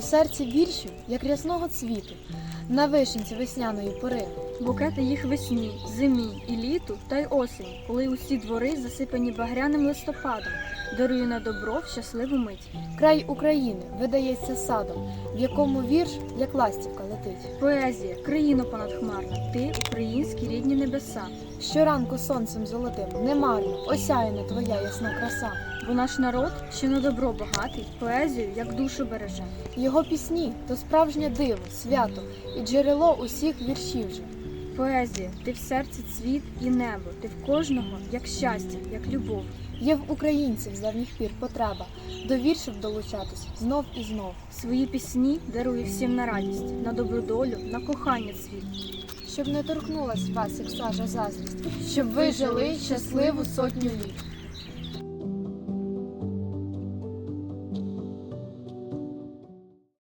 серці віршів, як рясного цвіту, на вишенці весняної пори. Букети їх весні, зимі і літу, та й осені, коли усі двори засипані багряним листопадом, дарує на добро в щасливу мить. Край України видається садом, в якому вірш, як ластівка, летить. Поезія, країно понадхмарна, ти українські рідні небеса, Щоранку сонцем золотим, немарно осяяна твоя ясна краса. бо наш народ, що на добро багатий, поезію, як душу береже. Його пісні то справжнє диво, свято і джерело усіх віршів же. Поезія, ти в серці цвіт і небо, ти в кожного, як щастя, як любов. Є в українців з давніх пір потреба до віршів долучатись знов і знов. Свої пісні дарує всім на радість, на добру долю, на кохання світ. Щоб не торкнулась вас, як сажа заздрість, щоб ви жили щасливу сотню літ.